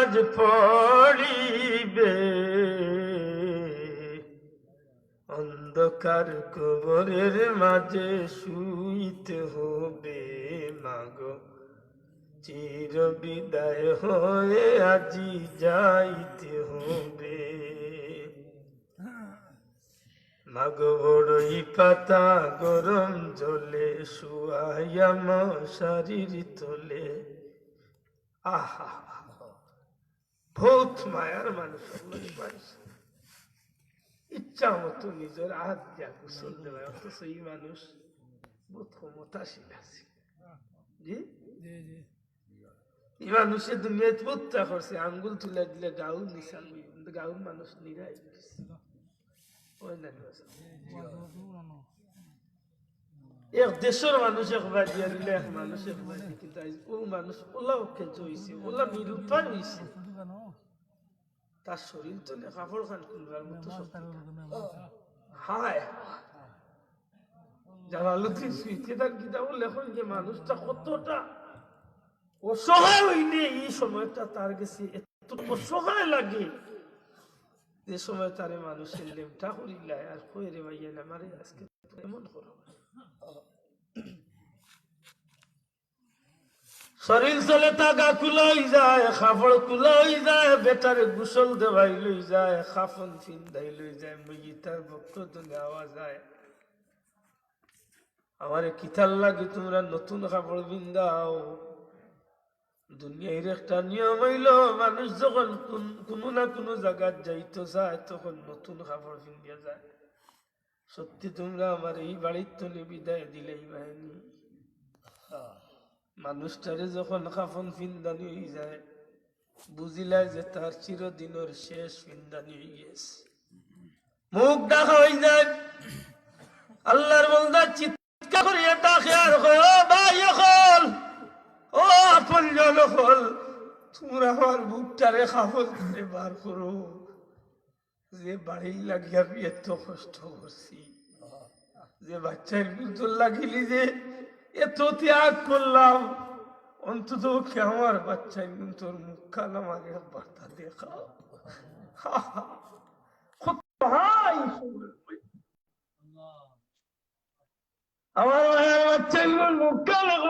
নামাজ পড়িবে। অন্ধকার কবরের মাঝে শুইতে হবে, মাগো। চির বিদায় হয়ে আজি যাইতে হবে। মাগো, বড়ই পাতা গরম জলে, শুয়াইয়া মশারির তোলে। আহা বহুত মায়ার মানুষ মানুষ। ইচ্ছা মতো নিজের হাত দিয়া গোসল দেওয়া অথচ এই মানুষ বহুত ক্ষমতাশীল আছে জি? এই মানুষের দুনিয়ায় প্রত্যা করছে আঙ্গুল তুলে দিলে গাউন নিশান। গাউন মানুষ নিরাই ওই না এক দেশের মানুষ এক বাজিয়া দিলে এক মানুষ কিন্তু ও মানুষ ওলা খেলতে হয়েছে ওলা নিরুপায় হয়েছে তার শরীর তো কাপড় খান খুলবার মতো। হায় জালালুদ্দিন সুইতে তার কিতাব লেখন যে মানুষটা কতটা অসহায় হইলে এই সময়টা তার কাছে এত অসহায় লাগে যে সময় তারে মানুষের লেমটা করিলাই আর কই রে ভাইয়া না মারে আজকে এমন করো শরীর চলে টাকা কুলাই যায় খাবড় কুলাই যায়, বেটারে গুসল দেওয়াই লই যায়, খাফন ফিন্দাই লই যায় মইতার ভক্ত তো নেওয়া যায়। আমারে কিতাল লাগে তোমরা নতুন কাপড় বিন্দাও? দুনিয়ার একটা নিয়ম হইল, মানুষ যখন কোন- না কোনো জায়গায় যাইতো যায়, তখন নতুন কাপড় পিন্দিয়া যায়। সত্যি তোমরা আমার এই বাড়ির তলে বিদায় দিলেই বাহিনী। মানুষটারে যখন কাফন ফিন্দানি হয়ে যায় বুঝিলাই যে তার চিরদিনের শেষ ফিন্দানি হয়ে গেছে মুখ ডাকা হয়ে যায়। আল্লাহর বলদা চিৎকার করিয়া ডাকে আর কয়, ও ভাই এখন ও আপন জন হল তোমরা আমার বুকটারে কাফন করে বার করো। যে বাড়ি লাগিয়া এত কষ্ট করছি। যে বাচ্চার ভিতর লাগিলি যে এত ত্যাগ করলাম, অন্তত কি আমার বাচ্চার তোর মুখখান আমাকে একবার তা দেখাও কত ভাই আমার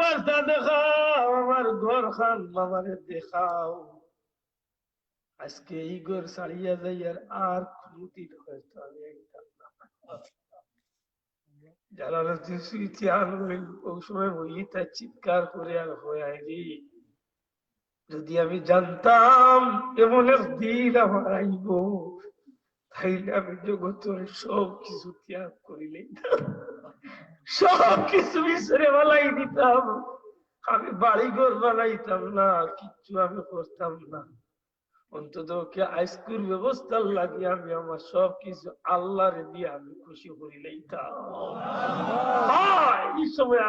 বাচ্চা দেখাও, আমার ঘর খান বাবারে দেখাও। আজকে এই ঘর ছাড়িয়া যাই আর কোনদিন চিৎকার করে আর হয়ে যদি আমি জানতাম এমন একদিন আমার আইব, তাইলে আমি জগতের সব কিছু ত্যাগ করিলে সব কিছু বিসরে বালাই দিতাম। আমি বাড়ি ঘর বানাইতাম না কিচ্ছু আমি করতাম না। অন্তত কে আইসকুর ব্যবস্থার লাগে আমি আমার সব কিছু আল্লাহর দিয়ে আমি খুশি করি লইতাম এই সময়।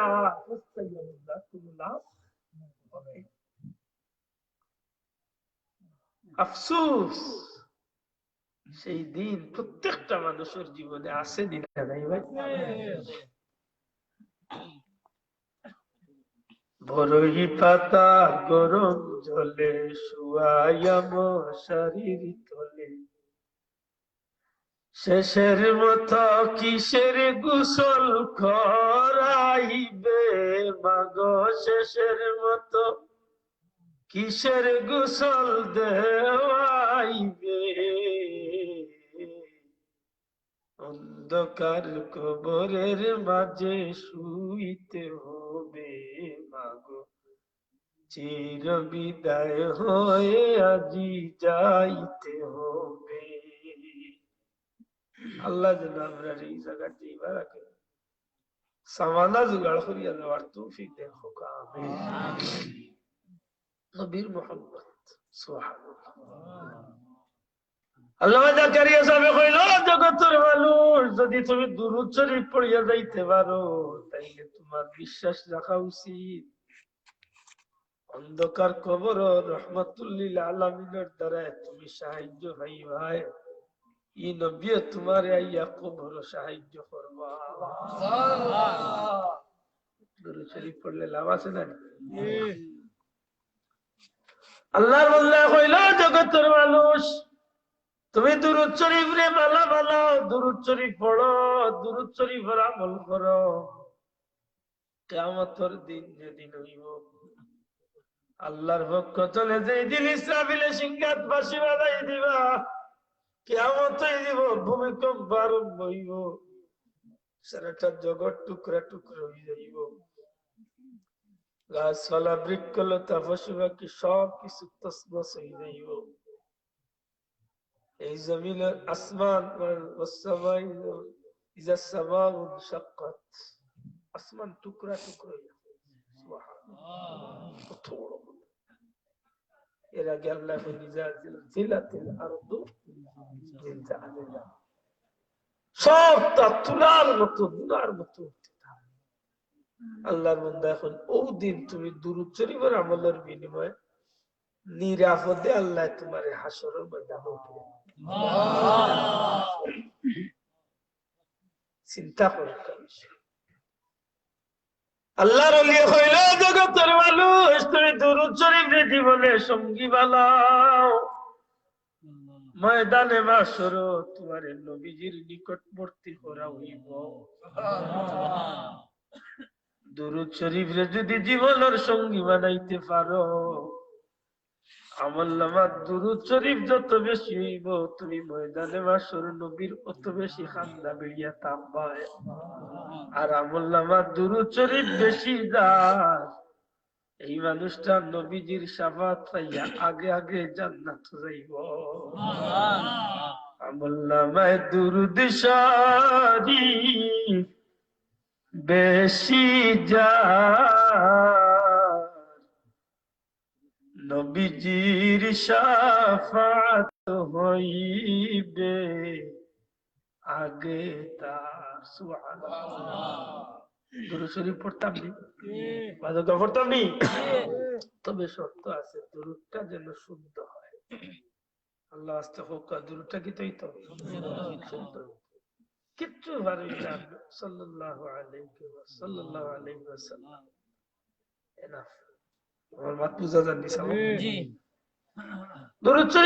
আফসোস, সেই দিন প্রত্যেকটা মানুষের জীবনে আসেনি না নাই ভাই? বরই পাতা গরম জলে শুয়াইয়াম শরীর তোলে। শেষের মতো কিসের গুসল করাইবে মাগ? শেষের মতো কিসের গুসল দেওয়াইবে? অন্ধকার কবরের মাঝে শুইতে হবে মাগো। চির বিদায় হয়ে আজি যাইতে হবে। আল্লাহ যেন আমরা এই জায়গাটি রাখে। সামানা জোগাড় করিয়া দেওয়ার তৌফিক দেখো কামে নবীর মোহাম্মদ সুবহানাল্লাহ। আল্লাহ জাকারিয়া সাহেব কইল জগতের মানুষ যদি তুমি দুরুদ শরীফ পড়িয়া যাইতে পারো তাইলে তোমার বিশ্বাস রাখা উচিত। অন্ধকার কবর রহমতুল্লিল আলমিনের দ্বারা তুমি সাহায্য ভাই ভাই। ই নবী তোমার আইয়া কবর সাহায্য করবা। দুরুদ শরীফ পড়লে লাভ আছে না? আল্লাহর বন্ধা কইল জগতের মানুষ তুমি দুরুদ শরীফ রে মালা মালা দুরুদ শরীফ পড়ো, দুরুদ শরীফ আমল করো। কেমতর দিন যেদিন হইব, আল্লাহর পক্ষ চলে যে দিন ইসরাফিলে সিংহাত বাসি বাজাই দিবা কেমত দিব ভূমিকম্প আরম্ভ হইব। সারাটা জগৎ টুকরা টুকরা হয়ে যাইব। গাছপালা, বৃক্ষলতা পশু পাখি সব কিছু তসমস হয়ে যাইব। এই আসমান আসমান টুকরা টুকরো এর সব তার তুলার মতো দুলার মতো আল্লাহর বন্ধা এখন দিন তুমি দুরুচরিবার আমলের বিনিময়ে নিরাপদে আল্লাহ তোমার হাসরের মধ্যে চিন্তা আল্লাহর হইল জগতের মানুষ, তুমি দুরুদ শরীফ সঙ্গী বালাও ময়দানে তোমার নবীজির নিকটবর্তী করা হইব। যদি জীবনের সঙ্গী বানাইতে পারো আমল নামার দুরুদ শরীফ যত বেশি হইব, তুমি ময়দানে মাসর নবীর অত বেশি খান্দা বেরিয়া তাপবায় আর আমল নামার দুরুদ শরীফ বেশি যার। এই মানুষটা নবীজির সাফাত পাইয়া আগে আগে জান্নাত যাইব। আমল নামায় দুরুদ শরীফ বেশি যার। নবীজির সাফাত হইবে। আগে পড়তাম পড়তাম তবে শর্ত আছে যেন শুদ্ধ হয়। আল্লাহ আস্তাগফিরুল্লাহ দুরুদটা কি তাই তো? কিচ্ছু না, সাল্লাল্লাহু আলাইহি ওয়া সাল্লাল্লাহু এনাফ আমার বুঝা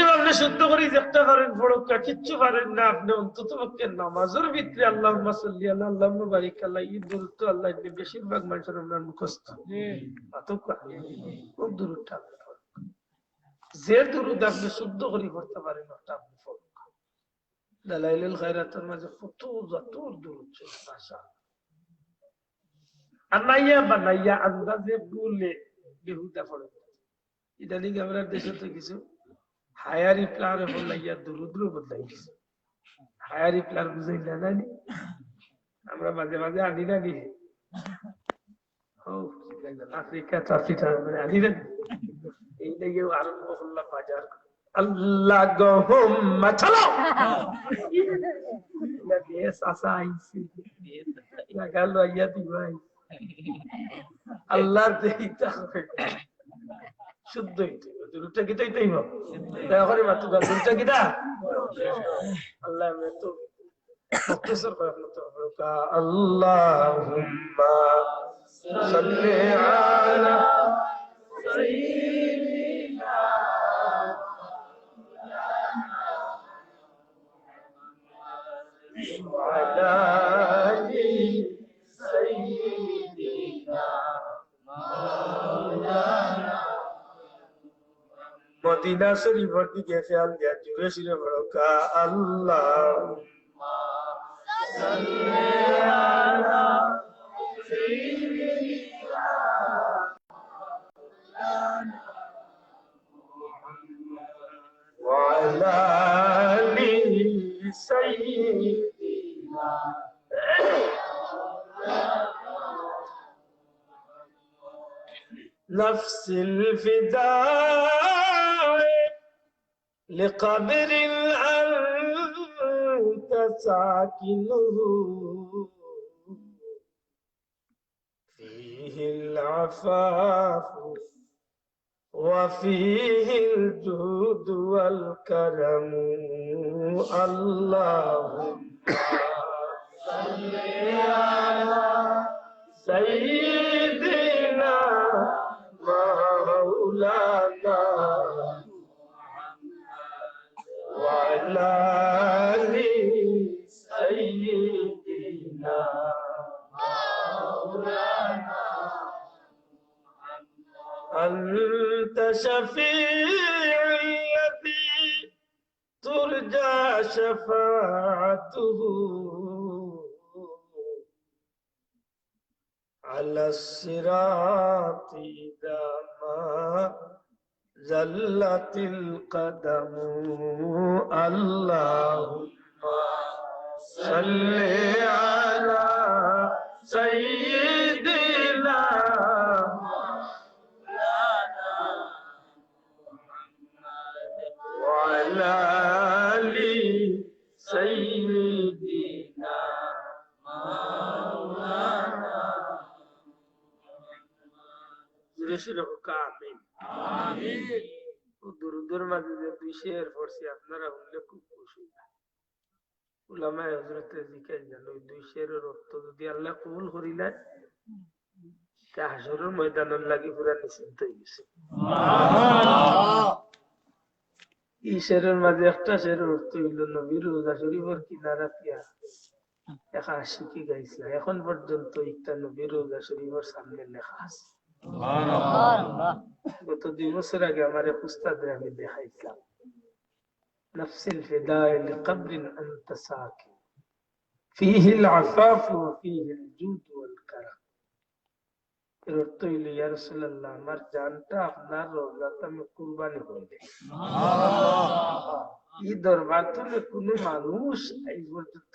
আপনি শুদ্ধ করে পারেন পড়কা কিচ্ছু পারেন না আপনি অন্তত পক্ষে নামাজের ভিতরে আল্লাহুম্মা সাল্লি আলা আল্লাহুম্মা বারিক আলা এই দরুদ আল্লাহ বেশিরভাগ মানুষের আমরা মুখস্থ। খুব যে দরুদ আপনি শুদ্ধ করে পড়তে পারেন ওটা আপনি পড়ুন দালাইলুল খায়রাতের মাঝে কত যত দরুদ আনাইয়া বানাইয়া আন্দাজে বলে বেহুদা পড়ে। ইদানিং আমরা দেশে তো কিছু হায়ারি প্লার বদলাইয়া দরুদ্র বদলাই গেছে হায়ারি প্লার বুঝাই না জানি? আমরা মাঝে মাঝে আনি না নি আফ্রিকা চাষিটা মানে আনি না। এই দিকে আরম্ভ করলাম বাজার আল্লাহ গহম চালো! দেশ আসা আইসি লাগালো আইয়া দিবাই আল্লাহর দেহিতা শুদ্ধ হইতে হবে। দুরুদটা কি তাইতেই হবে দয়া করে মাত্র গান দুরুদটা কি দা আল্লাহ আমি তো মুক্তসর করে আপনার তো আপনার আল্লাহুম্মা সাল্লি আলা وعلى মদিনা শরীফের দিকে খেয়াল দিয়া জুড়ে শিরে বড়কা আল্লাহ وعلى آل سيدنا نفس الفداء لقبر أنت ساكنه فيه العفاف وفيه الجود والكرم. اللهم صل على سيدنا مولانا أنت شفيعي الذي ترجى شفاعته. على الصراط إذا ما জল্লাতিল কদম আল্লাহ সাল্লি শের পড়ছি আপনারা শুনলে খুব খুশি। উলামায়ে হযরতে জিকাই জানো ওই দুই শেরের অর্থ যদি আল্লাহ কবুল করিলেন তা হাসরের ময়দানের লাগি পুরা নিশ্চিন্ত হয়ে গেছে। এই শেরের মাঝে একটা শেরের অর্থ হইল নবীর রোজা শরীফের কিনারা পিয়া। এখন পর্যন্ত একটা নবীর রোজা শরীফের সামনে লেখা আছে। গত দুই বছর আগে আমার উস্তাদের আমি দেখাইছিলাম। نفس الفداء لقبر أنت ساكن فيه العفاف وفيه الجود والكرم এর অর্থ হইল ইয়া রাসূলুল্লাহ আমার জানটা আপনার রওজাতে আমি কুরবানি হইলে এই দরবার থেকে কোনো মানুষ এই পর্যন্ত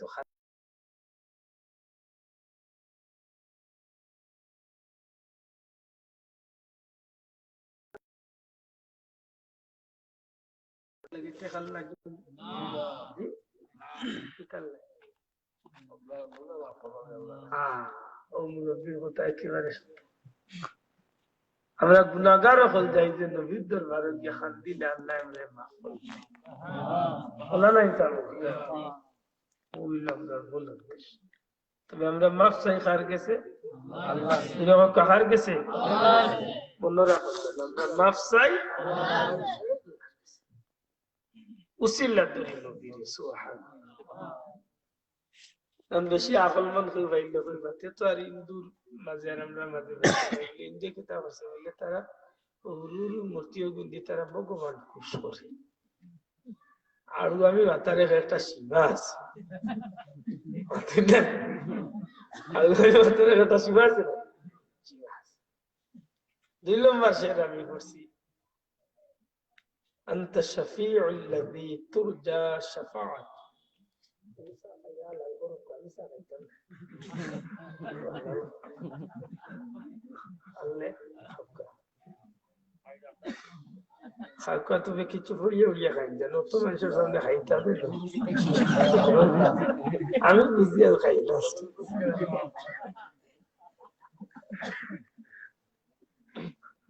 আমরা গুনাগার হল যাই যে নবীর দরবারে গিয়ে খান দিলে আল্লাহ। মাফ তবে আমরা মাফ চাই কার গেছে কাহার গেছে আমরা মাফ চাই উসিল্লা ধরে নবীর সুহান আমি তারা ভগবান খুশ করে। আর আমি মাতারে একটা সীমা আছে। একটা সীমা আছে। দুই শের আমি করছি। أنت الشفيع الذي ترجى شفاعته খাওয়া তুমি কিছু ফুরিয়ে উড়িয়ে খাই জানো তো মানুষের সামনে খাইতে হবে না। আমি বুঝি আর খাই না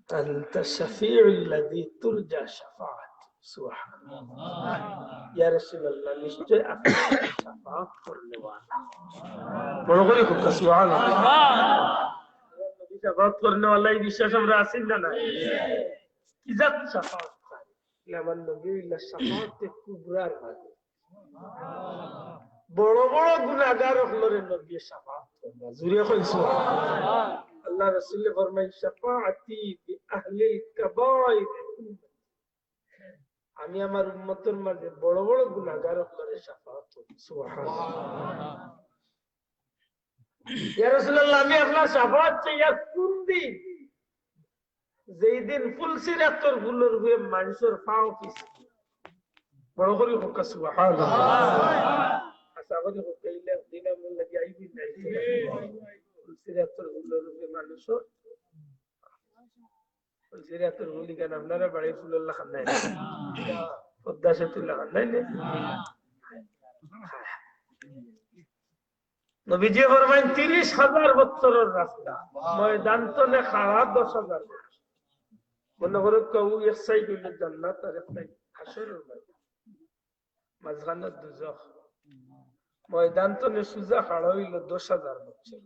أنت الشفيع الذي ترجى شفاعته سبحان الله يا رسول الله নিশ্চয় আপনি শাফাআত করলে ওয়ালা মনে করি খুব সুবহানাল্লাহ নবী শাফাআত করলে ওয়ালা এই বিশ্বাস আমরা আছি না না ইজাত শাফাআত করে আমার নবী ইল্লা শাফাআতে কুবরার ভাগে বড় বড় গুনাহগার হলরে নবী শাফাআত করবে জুরিয়া কই সুবহানাল্লাহ আল্লাহ রাসূল ফরমাই শাফাআতি আহলিল কাবাইর আমি আমার উম্মতের মাঝে বড় বড় গুনাহগার হলরে শাফাআত করব সুবহানাল্লাহ। ইয়া রাসূলুল্লাহ, আমি আপনার শাফাআত চাই কোন দিন, যেই দিন ফুলের হয়ে মানুষের পাও বড় করে হোক, সুবহানাল্লাহ। হোক আইবি নাই। কেন আপনারা বাড়ি নাই? পদ্মা না নবীজি ফরমাইন তিরিশ হাজার বছরের রাস্তা। ময়দান তো খাওয়া দশ হাজার। মনে করো কেউ এক সাইড হইলে এক সাইড ময়দান সুজা খাড়া হইল দশ হাজার বছর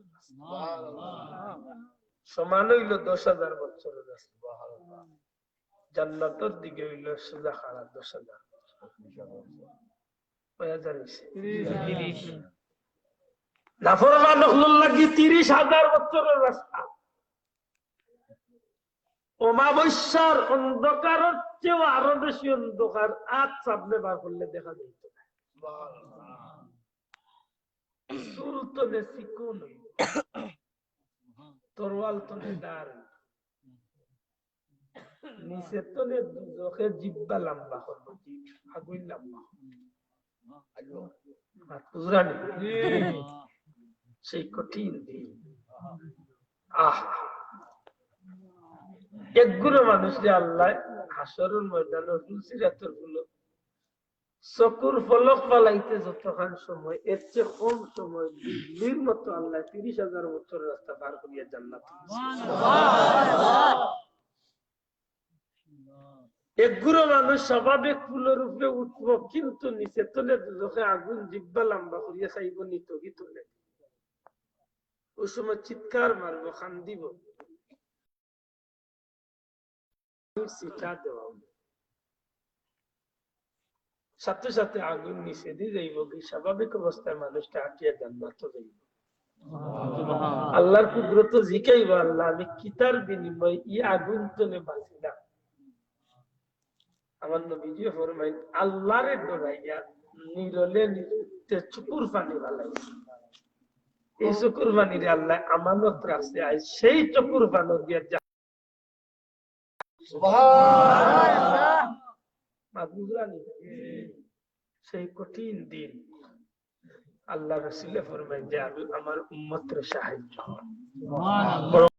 সমান হইল দশ হাজার বছরের রাস্তা। জান্নাতের দিকে হইল সুজা খাড়া দশ হাজার তিরিশ। হাজার বছরের রাস্তা? অমাবস্যার অন্ধকারের চেয়েও আরও বেশি অন্ধকার। আজ সামনে বার করলে দেখা যেত না। তনে চিকুন হইব। তরোয়াল তনে ডার হইব। নিচে তনে দুজকে জিব্বা লম্বা জিভ আগুন লম্বা সেই কঠিন দিন আহ একগুলো মানুষকে আল্লাহ হাসরের ময়দানে হুলসিরাতেরগুলো চকুর ফলক পালাইতে যতক্ষণ সময়, এর চেয়ে কম সময় দিল্লির মতো আল্লাহ তিরিশ হাজার বছর রাস্তা পার করিয়া জান্নাত একগুলো মানুষ স্বাভাবিক ফুলের উপরে উঠবো, কিন্তু নিচে তলে দুজকে আগুন জিব্বা লম্বা করিয়া চাইব নিত কি তুলে। ওই সময় চিৎকার মারবো খান দিব দেওয়া। সাথে সাথে আগুন নিচে দিয়ে যাইব কি? স্বাভাবিক অবস্থায় মানুষটা আটিয়া জান্নাত যাইব। আল্লাহর কুদরত জিকাইব আল্লাহ আমি কিতার বিনিময় ই আগুন তনে বাঁচিলাম আমার নবীজি ফরমাইন আল্লাহরে ডরাইয়া নিরলে নিরুতে চুকুর পানি বালাই। এই চকুর পানিরে আল্লাহ আমানত রাখছে আজ সেই চকুর পানি দিয়া সেই কঠিন দিন আল্লাহ রসিলে ফরমায় যে আমি আমার উম্মতের সাহায্য।